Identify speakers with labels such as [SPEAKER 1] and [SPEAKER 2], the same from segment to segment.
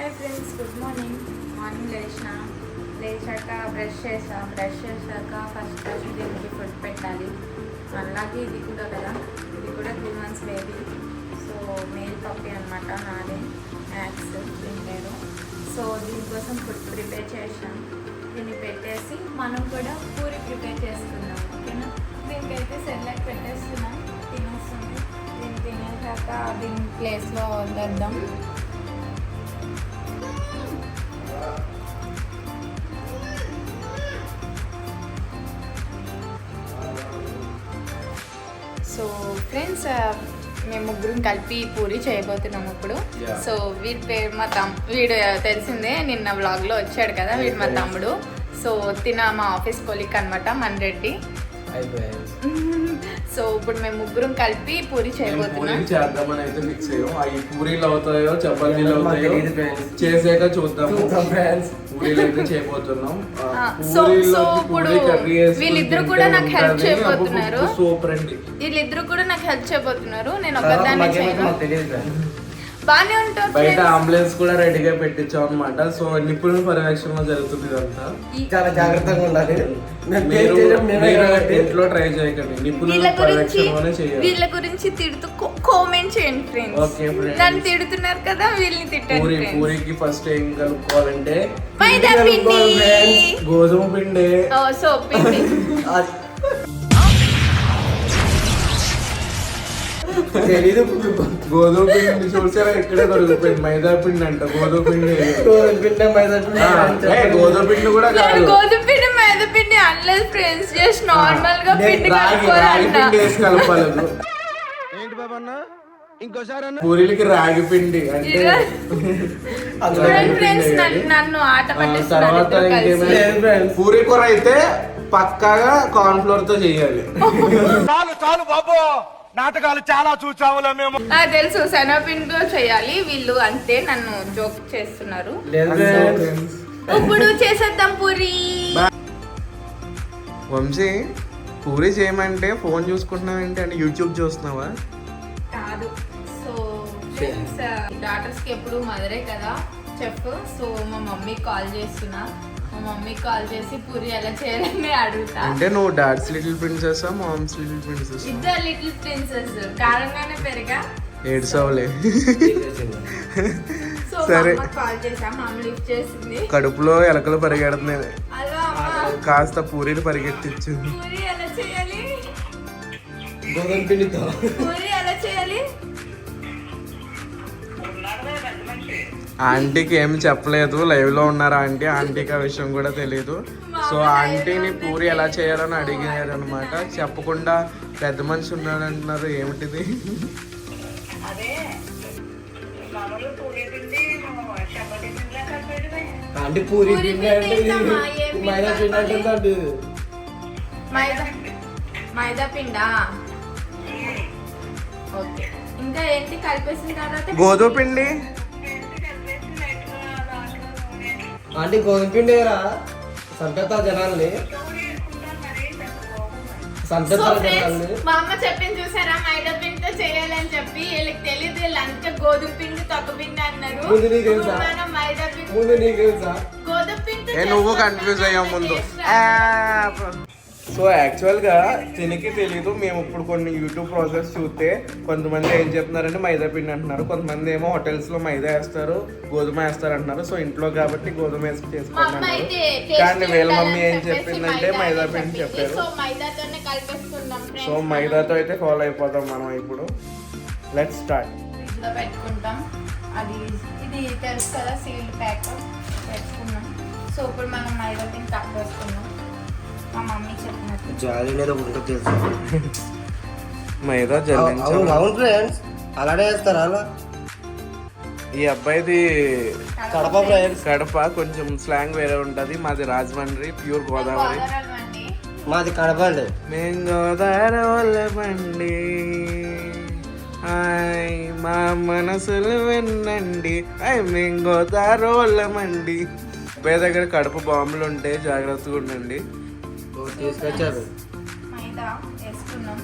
[SPEAKER 1] Hi friends good morning morning లేచిన లేచాక brush చేసా బ్రష్ చేశాక ఫస్ట్ ఫస్ట్ దీనికి ఫుడ్ పెట్టాలి. అలాగే ఇది కూడా కదా. ఇది కూడా three months baby so male puppy అనమాట నాదే. మ్యాక్స్ తింటాను సో దీనికోసం ఫుడ్ ప్రిపేర్ చేసాం దీన్ని పెట్టేసి మనం కూడా పూరి ప్రిపేర్ చేసుకుందాం ఓకేనా దీనికైతే సెల్లెక్ పెట్టేస్తున్నాం. తినేస్తుంది దీన్ని తినేసాక దీని ప్లేస్లో వదిలేద్దాం. సో ఫ్రెండ్స్ మేము ముగ్గురం కలిపి పూరి చేయబోతున్నాం ఇప్పుడు. సో వీడి పేరు మా తమ్ వీడు తెలిసిందే నిన్న వ్లాగ్లో వచ్చాడు కదా వీడు మా తమ్ముడు. సో తిన మా ఆఫీస్ కొలిక్ అనమాట మన రెడ్డి. సో ఇప్పుడు మేము ముగ్గురం కలిపి పూరి చేయబోతున్నాం.
[SPEAKER 2] చేద్దామని అయితే ఫిక్స్ అయ్యాం అవి పూరీలు అవుతాయో చపాతీలు అవుతాయో. చేసాక చూద్దాము. పూరీలు అయితే చేయబోతున్నాం.
[SPEAKER 1] సో- సో ఇప్పుడు వీళ్ళిద్దరూ కూడా నాకు help చేయబోతున్నారు.
[SPEAKER 2] సూపర్ అండి.
[SPEAKER 1] వీళ్ళిద్దరు కూడా నాకు హెల్ప్ చేయబోతున్నారు. నేను
[SPEAKER 3] తర్వాత
[SPEAKER 1] ఒకదాన్ని చేయను. బాగానే ఉంటుంది
[SPEAKER 2] బయట. అంబులెన్స్ కూడా రెడీగా పెట్టించాం అనమాట సో నిపుణుల పర్యవేక్షణలో జరుగుతుంది ఇదంతా.
[SPEAKER 3] చాలా జాగ్రత్తగా ఉండాలి.
[SPEAKER 2] మీరు ఇంట్లో ట్రై చేయకండి. నిపుణుల పర్యవేక్షణలోనే చేయాలి.
[SPEAKER 1] వీళ్ళ గురించి తిడుతూ కామెంట్ చేయండి ఫ్రెండ్స్. నన్ను తిడుతున్నారు కదా వీళ్ళని తిట్టండి
[SPEAKER 2] పూరి పూరికి ఫస్ట్ ఏం కలుపుకోవాలంటే?
[SPEAKER 1] మైదా పిండి.
[SPEAKER 2] గోధుమ పిండి.
[SPEAKER 1] ఓ సో పిండి.
[SPEAKER 3] తెలీదు
[SPEAKER 2] గోధుమ పిండి చూసారా? ఇక్కడే దొరికిపోయింది. మైదా పిండి అంట గోధుమ పిండి
[SPEAKER 3] గోధుమ పిండి మైదా పిండి
[SPEAKER 2] గోధుమ పిండి కూడా కాదు.
[SPEAKER 1] గోధుమ పిండి మైదా పిండి అనలేదు ఫ్రెండ్స్ జస్ట్
[SPEAKER 2] నార్మల్గా
[SPEAKER 1] పిండి
[SPEAKER 2] పిండి వేసి కలపాలి
[SPEAKER 4] ఏంటి ఇంకోసారి అన్న.
[SPEAKER 2] పూరీలకి రాగి పిండి అంటే తర్వాత. పూరీ కూర అయితే పక్కాగా కార్న్ ఫ్లోర్తో చేయాలి.
[SPEAKER 4] చాలు చాలు బాబు. నాటకాలు చాలా చూసాములే మేము.
[SPEAKER 1] నాకు తెలుసు శనగపిండితో చేయాలి. వీళ్ళు అంతే నన్ను జోక్ చేస్తున్నారు. ఇప్పుడు చేసేద్దాం పూరి.
[SPEAKER 2] వంశీ పూరి చేయమంటే ఫోన్ చూసుకుంటున్నావు ఏంటి? అంటే యూట్యూబ్ చూస్తున్నావా?
[SPEAKER 1] కాదు. సో ఫ్రెండ్స్ డాటర్స్కి ఎప్పుడు మదరే కదా చెఫ్ సో మా మమ్మీకి కాల్ చేస్తున్నా. మమ్మీకి కాల్ చేసి పూరి ఎలా చేయాలని అడుగుతా.
[SPEAKER 2] అంటే నువ్వు dad's little princess mom's little princess
[SPEAKER 1] ఇద్దరు లిటిల్ ప్రిన్సెస్ కారంగానే పెరిగా.
[SPEAKER 2] ఏడ్సవలే సరే. కడుపులో ఎలకలు పరిగెడుతున్నాయి.
[SPEAKER 1] అలా అమ్మ.
[SPEAKER 2] కాస్త పూరీని పరిగెత్తించింది
[SPEAKER 1] పూరి ఎలా చేయాలి?
[SPEAKER 3] గోధుమ పిండితో.
[SPEAKER 1] పూరి ఎలా చేయాలి?
[SPEAKER 2] ఆంటీకి ఏమి చెప్పలేదు లైవ్లో ఉన్నారు ఆంటీ? ఆంటీకి ఆ విషయం కూడా తెలియదు సో ఆంటీని పూరి ఎలా చేయాలని అడిగారు అనమాట చెప్పకుండా పెద్ద మనిషి ఉన్నాడు అంటున్నారు ఏమిటిది
[SPEAKER 3] అంటే పూరి మైదా పిండి.
[SPEAKER 1] మైదా పిండా? ఓకే. ఇంకా ఏంటి? కలిపేసిన తర్వాత
[SPEAKER 2] గోధుమ పిండి?
[SPEAKER 3] అంటే గోధుమ పిండి రా సంపెత్తా జనాల్ని. సంపెత్తా
[SPEAKER 1] మా అమ్మ చెప్పింది చూసారా? మైదా పిండితో చేయాలని చెప్పి వీళ్ళకి తెలియదు వీళ్ళంతా గోధుమ పిండి తొక్క పిండి అన్నారు.
[SPEAKER 3] ముందు నీకు తెలుసా?
[SPEAKER 1] ఇప్పుడు మనం మైదా పిండి
[SPEAKER 3] ముందు నీకు తెలుసా?
[SPEAKER 1] గోధుమ పిండి
[SPEAKER 2] నువ్వు కన్ఫ్యూజ్ అయ్యావు ముందు. సో యాక్చువల్గా తినికి తెలీదు. మేము ఇప్పుడు కొన్ని యూట్యూబ్ ప్రాసెస్ చూస్తే కొంతమంది ఏం చెప్తున్నారంటే మైదా పిండి అంటున్నారు. కొంతమంది ఏమో హోటల్స్లో మైదా వేస్తారు గోధుమ వేస్తారు అంటున్నారు. సో ఇంట్లో కాబట్టి గోధుమ వేసి.
[SPEAKER 1] అయితే
[SPEAKER 2] కానీ వీళ్ళ మమ్మీ ఏం చెప్పిందంటే
[SPEAKER 1] మైదా
[SPEAKER 2] పిండి. చెప్పారు.
[SPEAKER 1] సో
[SPEAKER 2] మైదాతో అయితే ఫాలో అయిపోతాం మనం ఇప్పుడు. లెట్ స్టార్ట్
[SPEAKER 1] పెట్టుకుంటాం. అది ఇది తెలుసు కదా సీల్డ్ ప్యాక్ పెట్టుకున్నాం. సో ఇప్పుడు మనం మైదా పిండి తక్కువ వేసుకున్నాం మా మమ్మీ చెప్పినట్టు.
[SPEAKER 3] జాలి అనేది ఒకటి ఉంటుంది తెలుసా.
[SPEAKER 2] మైదా
[SPEAKER 3] అవును
[SPEAKER 2] జల్లించాలి.
[SPEAKER 3] అవును ఫ్రెండ్స్ అలానే వేస్తారా అలా?
[SPEAKER 2] ఈ అబ్బాయిది
[SPEAKER 3] కడప ఫ్రెండ్స్
[SPEAKER 2] కడప కొంచెం స్లాంగ్ వేరే ఉంటది. మాది రాజమండ్రి ప్యూర్ గోదావరి.
[SPEAKER 3] మాది కడప అండి.
[SPEAKER 2] మేము గోదావరి వాళ్ళమండి హాయ్ మా మనసులు వినండి హాయ్ మేము గోదావరి వాళ్ళమండి అబ్బాయి దగ్గర కడప బాంబులు ఉంటే జాగ్రత్తగా ఉండండి.
[SPEAKER 3] తీసుకొచ్చారు.
[SPEAKER 1] మైదా వేసుకున్నాం.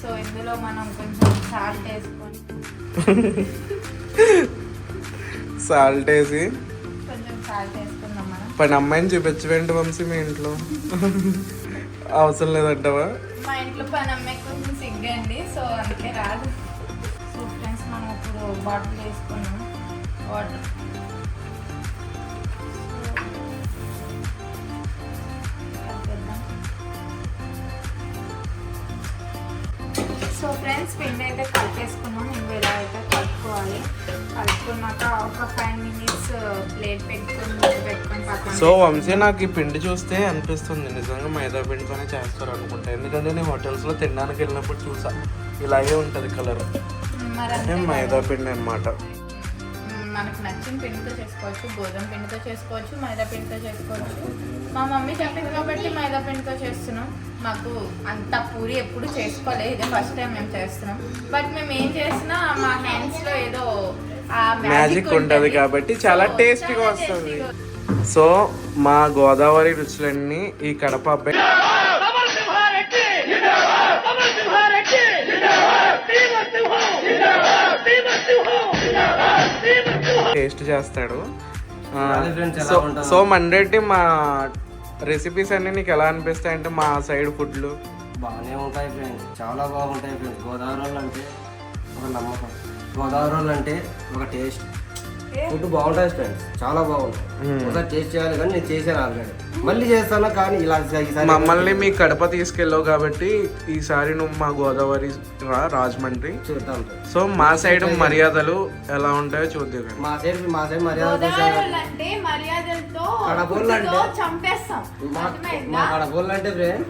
[SPEAKER 1] సో ఇందులో మనం కొంచెం సాల్ట్ వేసుకొని
[SPEAKER 2] సాల్ట్ వేసి.
[SPEAKER 1] కొంచెం సాల్ట్ వేసుకుందాం మనం.
[SPEAKER 2] పని అమ్మాయిని చూపించవేంటి వంశీ మీ ఇంట్లో? అవసరం లేదంటావా?
[SPEAKER 1] మా ఇంట్లో పని అమ్మాయి కొంచెం సిగ్గండి సో అందుకే రాదు. సో ఫ్రెండ్స్ మనం ఇప్పుడు బాటిల్ వేసుకున్నాం. వాటర్ సో ఫ్రెండ్స్ పిండి అయితే కలిపేసుకున్నాం. ఇంకో ఇలా అయితే కలుపుకోవాలి. కలుపుకున్నాక ఒక ఫైవ్ మినిట్స్ ప్లేట్ పెట్టుకొని పెట్టుకొని పక్కన
[SPEAKER 2] సో వంశీ నాకు ఈ పిండి చూస్తే అనిపిస్తుంది. నిజంగా మైదా పిండితోనే చేస్తారు అనుకుంటా ఎందుకంటే నేను హోటల్స్లో తినడానికి వెళ్ళినప్పుడు చూసా. ఇలాగే ఉంటుంది కలర్. మైదా పిండి అనమాట
[SPEAKER 1] మనకు నచ్చిన పిండితో చేసుకోవచ్చు గోధుమ పిండితో చేసుకోవచ్చు మైదా పిండితో చేసుకోవచ్చు. మా మమ్మీ చెప్పింది కాబట్టి మైదా పిండితో చేస్తున్నాం. మాకు అంత పూరి ఎప్పుడు చేసుకోలేదు ఇదే ఫస్ట్ టైం మేము చేస్తున్నాం. బట్ మేము ఏం చేసినా మా హ్యాండ్స్లో ఏదో
[SPEAKER 2] మ్యాజిక్ ఉంటుంది. కాబట్టి చాలా టేస్టీగా వస్తుంది. సో మా గోదావరి రుచులన్నీ ఈ కడప అబ్బాయి టేస్ట్ చేస్తాడు. సో మండేటి మా రెసిపీస్ అన్ని నీకు ఎలా అనిపిస్తాయి అంటే మా సైడ్ ఫుడ్లు
[SPEAKER 3] బాగానే ఉంటాయి ఫ్రెండ్స్ చాలా బాగుంటాయి ఫ్రెండ్స్ గోదావరి వాళ్ళు అంటే ఒక నమ్మకం. గోదావరి వాళ్ళు అంటే ఒక టేస్ట్ ఫుడ్ బాగుంటుంది ఫ్రెండ్స్ చాలా బాగుంటుంది ఒకసారి టేస్ట్ చేయాలి కానీ నేను చేశాను ఆల్రెడీ. మళ్ళీ చేస్తాను? కానీ ఇలా ఈసారి
[SPEAKER 2] మమ్మల్ని మీ కడప తీసుకెళ్ళావు కాబట్టి ఈసారి నువ్వు మా గోదావరి రా రాజమండ్రి.
[SPEAKER 3] చూద్దాం.
[SPEAKER 2] సో మా సైడ్ మర్యాదలు ఎలా ఉంటాయో చూద్దాం
[SPEAKER 3] మా సైడ్ మా సైడ్ మర్యాద
[SPEAKER 1] గోదావరి అంటే మర్యాదలతో
[SPEAKER 3] కడపోళ్ళు అంటే-
[SPEAKER 1] చంపేస్తాం.
[SPEAKER 3] మా కడపోళ్ళు అంటే ఫ్రెండ్.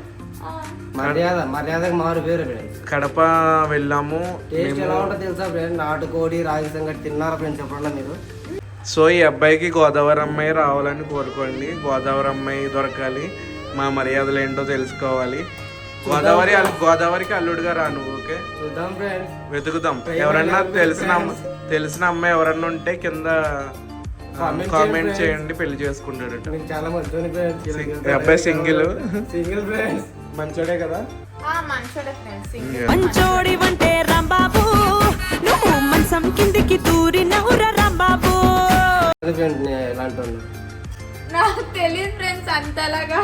[SPEAKER 3] మర్యాద మర్యాదకు మారు పేరు
[SPEAKER 2] కడప వెళ్ళాము
[SPEAKER 3] టేస్ట్ ఎలా ఉంటుందో తెలుసా ఫ్రెండ్ నాటుకోడి రాగి సంగటి తిన్నారా ఫ్రెండ్స్ ఎప్పుడన్నా మీరు?
[SPEAKER 2] సో ఈ అబ్బాయికి గోదావరి అమ్మాయి రావాలని కోరుకోండి. గోదావరి అమ్మాయి దొరకాలి. మా మర్యాదలు ఏంటో తెలుసుకోవాలి. గోదావరి గోదావరికి అల్లుడుగా రా నువ్వు ఓకే? వెతుకుదాం. ఎవరన్నా తెలిసిన తెలిసిన అమ్మాయి ఎవరన్నా ఉంటే కింద కామెంట్
[SPEAKER 3] చేయండి పెళ్ళి
[SPEAKER 2] ఈ అబ్బాయి సింగిల్.
[SPEAKER 3] సింగిల్
[SPEAKER 2] మంచోడే కదా?
[SPEAKER 1] మంచోడే
[SPEAKER 5] వంటే రాంబాబు. నువ్వు మంచం కిందికి నవ్వుర రాంబాబు.
[SPEAKER 3] ఎలాంటి వాళ్ళు
[SPEAKER 1] నాకు తెలియదు ఫ్రెండ్స్ అంతలాగా.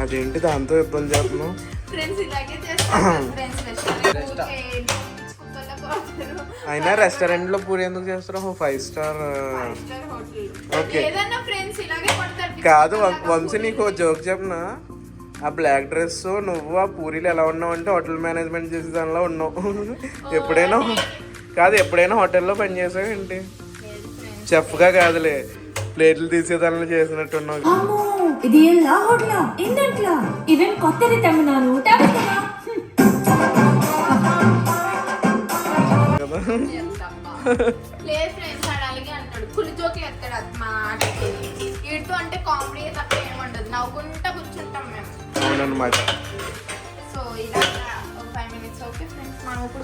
[SPEAKER 2] అదేంటి దాంతో యుద్ధం చేస్తున్నావు?
[SPEAKER 1] ఫ్రెండ్స్ ఇలాగే ఫ్రెండ్స్ రెస్టారెంట్
[SPEAKER 2] అయినా రెస్టారెంట్లో పూరి ఎందుకు చేస్తారు ఫైవ్ స్టార్ Okay.
[SPEAKER 1] ఏదన్నా ఫ్రెండ్స్ ఇలాగే కొడతారు.
[SPEAKER 2] కాదు వంశీ నీకు జోక్ చెప్పనా? ఆ బ్లాక్ డ్రెస్ నువ్వు ఆ పూరీలు ఎలా ఉన్నావు అంటే హోటల్ మేనేజ్మెంట్ చేసే దానిలో ఉన్నావు. ఎప్పుడైనా కాదు ఎప్పుడైనా హోటల్లో పని చేసావు ఏంటి చెఫ్గా కాదులే. ప్లేట్లు తీసే దానిలో చేసినట్టు ఉన్నావు
[SPEAKER 6] అమ్మో ఇది ఏం లాహోడ్లా ఏందంట్లా ఇవేం కొత్తది తెమ్మన్నా
[SPEAKER 2] కదా?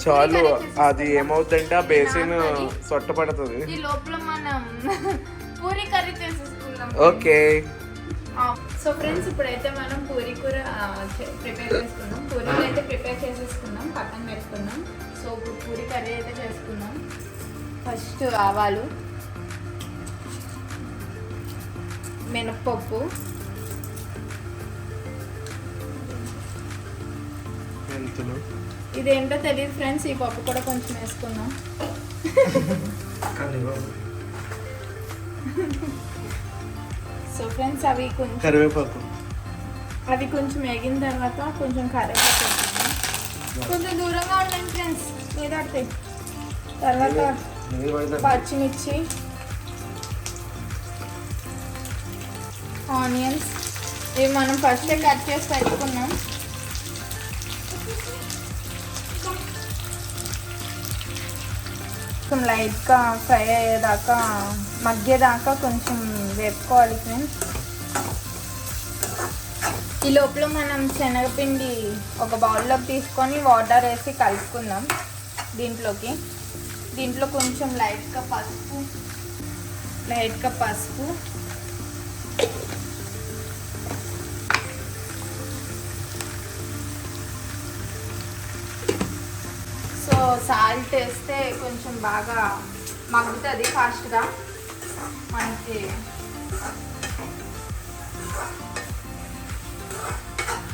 [SPEAKER 2] చాలు అది. ఏమవుతుందంటే ఆ బేసిన్. సొట్ట పడుతుంది
[SPEAKER 1] ఈ లోపల మనం పూరి కర్రీ చేసేసుకుందాం.
[SPEAKER 2] ఓకే.
[SPEAKER 1] సో ఫ్రెండ్స్ ఇప్పుడైతే మనం పూరి కూర ప్రిపేర్ చేసుకుందాం పూరీలు అయితే ప్రిపేర్ చేసేసుకుందాం పక్కన పెట్టుకుందాం సో ఇప్పుడు పూరి కర్రీ అయితే చేసుకుందాం. ఫస్ట్ ఆవాలు మినప్పప్పు
[SPEAKER 2] మెంతులు.
[SPEAKER 1] ఇదేంటో తెలియదు ఫ్రెండ్స్ ఈ పప్పు కూడా కొంచెం వేసుకుందాం. సో ఫ్రెండ్స్ అవి కొంచెం
[SPEAKER 2] కరివేపాకు.
[SPEAKER 1] అది కొంచెం వేగిన తర్వాత కొంచెం కరివేపాకు. కొంచెం దూరంగా ఉండండి ఫ్రెండ్స్ ఏదడితే తర్వాత పచ్చిమిర్చి ఆనియన్స్. ఇవి మనం ఫస్ట్ కట్ చేసి పెట్టుకున్నాం. కొంచెం లైట్గా ఫ్రై అయ్యేదాకా మగ్గేదాకా కొంచెం వేపుకోవాలి ఫ్రెండ్స్. ఈ లోపల మనం శనగపిండి ఒక బౌల్లోకి తీసుకొని వాటర్ వేసి కలుపుకుందాం దీంట్లోకి. దీంట్లో కొంచెం లైట్గా పసుపు లైట్గా పసుపు. సాల్ట్ వేస్తే కొంచెం బాగా మగ్గుతుంది ఫాస్ట్గా మనకి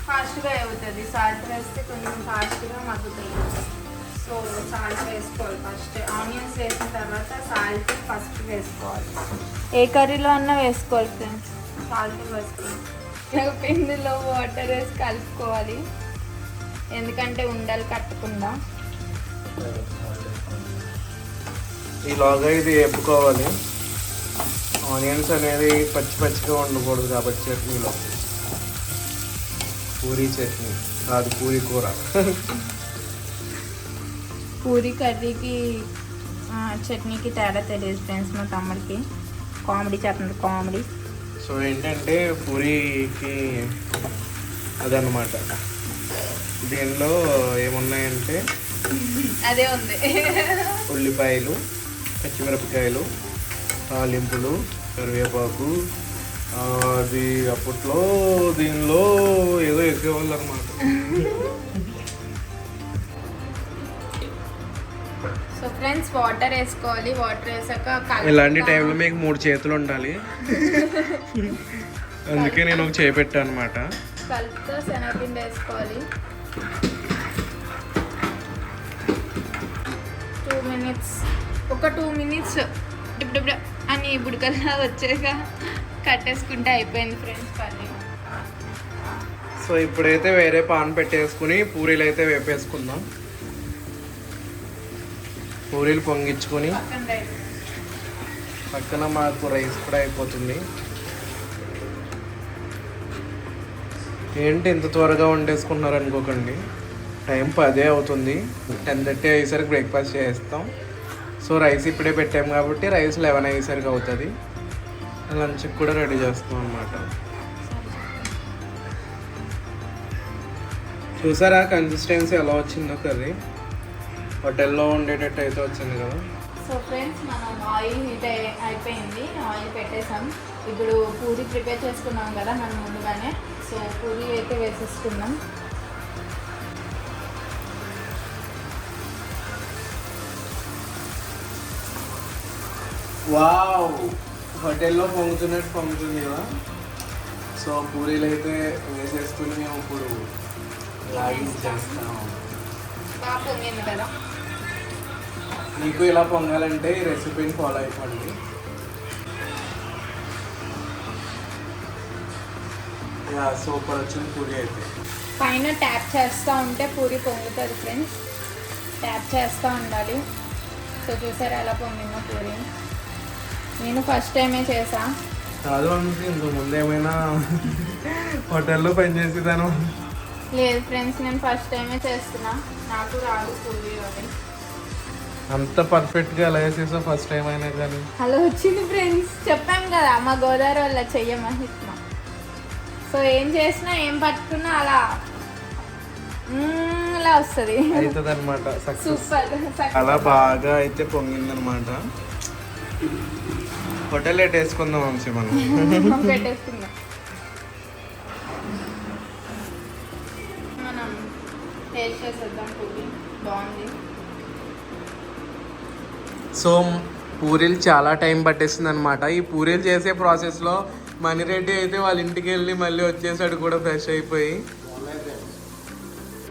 [SPEAKER 1] ఫాస్ట్గా అవుతుంది. సాల్ట్ వేస్తే కొంచెం ఫాస్ట్గా మగ్గుతుంది. సో సాల్ట్ వేసుకోవాలి ఫస్ట్ ఆనియన్స్ వేసిన తర్వాత సాల్ట్ ఫస్ట్ వేసుకోవాలి. ఏ కర్రీలో అన్నా వేసుకోవాలి ఫ్రెండ్స్ సాల్ట్ వేసుకోవాలి పిండిలో వాటర్ వేసి కలుపుకోవాలి. ఎందుకంటే ఉండలు కట్టకుండా
[SPEAKER 2] ఈలోగా ఇది వేపుకోవాలి. ఆనియన్స్ అనేది పచ్చి పచ్చిగా ఉండకూడదు కాబట్టి చట్నీలో. పూరీ చట్నీ. కాదు పూరీ కూర.
[SPEAKER 1] పూరి కర్రీకి చట్నీకి తేడా తెలియదు ఫ్రెండ్స్ మా తమ్ముడికి. కామెడీ చేస్తున్నారు కామెడీ.
[SPEAKER 2] సో ఏంటంటే పూరీకి అదనమాట దీనిలో ఏమున్నాయంటే
[SPEAKER 1] అదే ఉంది.
[SPEAKER 2] ఉల్లిపాయలు పచ్చిమిరపకాయలు తాలింపులు కరివేపాకు అది అప్పట్లో దీనిలో ఏదో ఎక్కేవాళ్ళు అనమాట
[SPEAKER 1] సో ఫ్రెండ్స్ వాటర్ వేసుకోవాలి. వాటర్ వేసాక.
[SPEAKER 2] ఇలాంటి టైంలో మీకు మూడు చేతులు ఉండాలి. అందుకే నేను ఒక చేపెట్టాను అనమాట
[SPEAKER 1] కలుపుతో శనగపిండి వేసుకోవాలి. టూ మినిట్స్ ఒక టూ మినిట్స్ ఇప్పుడు అని బుడకల్లా వచ్చాక కట్టేసుకుంటే అయిపోయింది ఫ్రెండ్స్ పని.
[SPEAKER 2] సో ఇప్పుడైతే వేరే పాన్ పెట్టేసుకుని పూరీలు అయితే వేపేసుకుందాం. పూరీలు పొంగించుకొని
[SPEAKER 1] పక్కన
[SPEAKER 2] మాకు రైస్ కూడా అయిపోతుంది. ఏంటి ఇంత త్వరగా వండేసుకుంటున్నారు అనుకోకండి. టైం పదే అవుతుంది. టెన్ థర్టీ అయ్యేసరికి బ్రేక్ఫాస్ట్ చేస్తాం సో రైస్ ఇప్పుడే పెట్టాం కాబట్టి రైస్ లెవెన్ అయ్యేసరికి అవుతుంది. లంచ్కి కూడా రెడీ చేస్తాం అనమాట చూసారా కన్సిస్టెన్సీ ఎలా వచ్చిందో కర్రీ? హోటల్లో ఉండేటట్టు అయితే వచ్చింది కదా.
[SPEAKER 1] సో ఫ్రెండ్స్ మనం ఆయిల్ హీట్ అయి అయిపోయింది. ఆయిల్ పెట్టేసాం. ఇప్పుడు పూరి ప్రిపేర్ చేసుకున్నాం కదా మనం ముందుగానే. సో పూరి అయితే వేసేసుకుందాం.
[SPEAKER 2] వావ్! హోటల్లో పొంగుతున్నట్టు పొంగుతుంది కదా సో పూరీలు అయితే వేసేసుకుని మేము ఇప్పుడు లాగించేస్తాం
[SPEAKER 1] బాగా పొంగింది కదా?
[SPEAKER 2] మీకు ఇలా పొంగాలంటే ఈ రెసిపీని ఫాలో అయిపోండి. సూపర్ వచ్చింది పూరి అయితే.
[SPEAKER 1] పైన ట్యాప్ చేస్తూ ఉంటే పూరి పొంగుతుంది ఫ్రెండ్స్ ట్యాప్ చేస్తూ ఉండాలి. సో చూసారా ఎలా పొంగిందో పూరి. నేను ఫస్ట్ టైమే చేసా.
[SPEAKER 2] కాదు ఇంతకు ముందు ఏమైనా హోటల్లో పనిచేసేదాను
[SPEAKER 1] లేదు ఫ్రెండ్స్ నేను ఫస్ట్ టైమే చేస్తున్నా. నాకు రాదు పూరి అది.
[SPEAKER 2] అంత పర్ఫెక్ట్గా ఎలా చేసేసా ఫస్ట్ టైం అయినా కానీ?
[SPEAKER 1] అలా వచ్చింది ఫ్రెండ్స్ చెప్పాం కదా మా గోదావరి వల్ల చెయ్య మహిత్మ సో ఏం చేసినా ఏం పట్టుకున్నా అలా. అలా వస్తుంది.
[SPEAKER 2] అవుతుంది అనమాట సక్సెస్
[SPEAKER 1] సూపర్
[SPEAKER 2] అలా బాగా అయితే పొంగిందనమాట హోటల్ ఎట్ వేసుకుందాం వంశీ మనం?
[SPEAKER 1] పెట్టేసుకుందాం మనం టేస్ట్ చేసేద్దాం పూరి. బాగుంది.
[SPEAKER 2] సో పూరీలు చాలా టైం పట్టేసింది అనమాట ఈ పూరీలు చేసే ప్రాసెస్లో మణిరెడ్డి అయితే వాళ్ళ ఇంటికి వెళ్ళి మళ్ళీ వచ్చేసాడు కూడా ఫ్రెష్ అయిపోయి.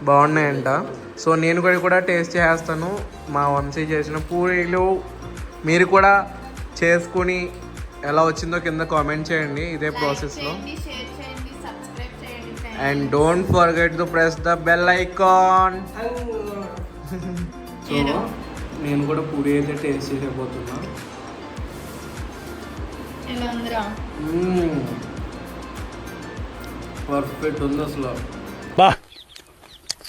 [SPEAKER 2] బాగున్నాయంట. సో నేను కూడా కూడా టేస్ట్ చేస్తాను. మా వంశీ చేసిన పూరీలు మీరు కూడా చేసుకుని ఎలా వచ్చిందో కింద కామెంట్ చేయండి. ఇదే ప్రాసెస్లో. And don't forget to press the bell icon so నేను కూడా పూరి అయితే టేస్ట్ చేసేపోతున్నా
[SPEAKER 1] ఎలా ఉందిరా
[SPEAKER 2] పర్ఫెక్ట్ ఉంది అసలు.
[SPEAKER 4] బా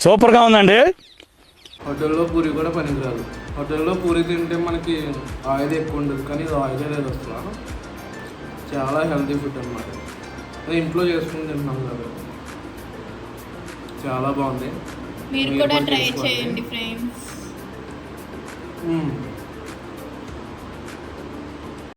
[SPEAKER 4] సూపర్గా ఉందండి.
[SPEAKER 2] హోటల్లో పూరి కూడా పనికిరాదు. హోటల్లో పూరి తింటే మనకి ఆయిల్ ఎక్కువ ఉండదు కానీ ఇది ఆయిల్ లేదు అసలు. చాలా హెల్తీ ఫుడ్ అనమాట అది ఇంట్లో చేసుకుని తింటున్నాం కదా. చాలా బాగుంది.
[SPEAKER 1] మీరు కూడా ట్రై. చేయండి ఫ్రెండ్స్.
[SPEAKER 2] మ్మ్.